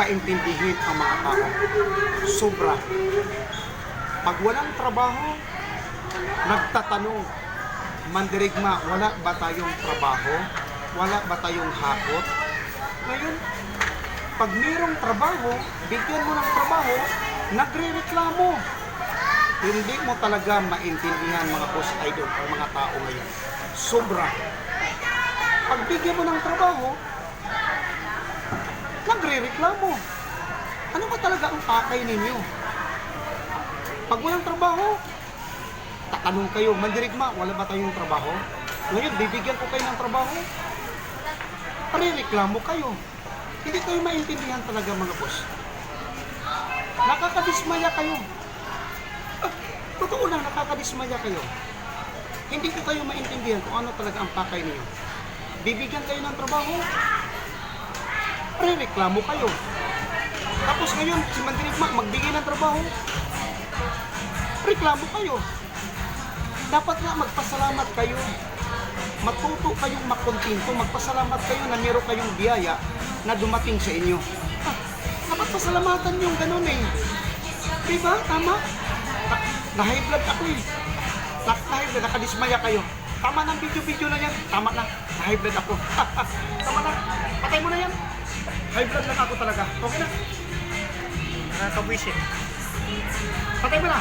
paintindihin ang mga tao. Sobra. Pag walang trabaho, nagtatanong, mandirigma, wala ba tayong trabaho? Wala ba tayong hakot? Ngayon, pag mayroong trabaho, bigyan mo ng trabaho, nagre-reklamo. Hindi mo talaga maintindihan mga boss idol ang mga tao ngayon. Sobra. Pag bigyan mo ng trabaho, nagre-reklamo. Ano ba talaga ang pakay ninyo? Pag walang trabaho, tatanong kayo, mandirigma, wala ba tayong trabaho? Ngayon, bibigyan ko kayo ng trabaho, reklamo kayo. Hindi kayo maintindihan talaga mga boss. Nakakadismaya kayo. Ah, totoo lang, nakakadismaya kayo. Hindi ko kayo maintindihan kung ano talaga ang pakay niyo. Bibigyan kayo ng trabaho, reklamo kayo. Tapos ngayon, si Mandirigma, magbigay ng trabaho, reklamo kayo. Dapat nga magpasalamat kayo. Matuto kayong makontento, magpasalamat kayo na meron kayong biyaya na dumating sa inyo. Ah, dapat pasalamatan yung ganun eh. Diba? Tama? Na, na-high blood ako eh. Na, na-high blood, nakadismaya kayo. Tama ng video-video na yan. Tama na, na-high blood ako. Tama na, patay mo na yan. High blood lang ako talaga. Okay na, Nakakabwisit. patay mo na.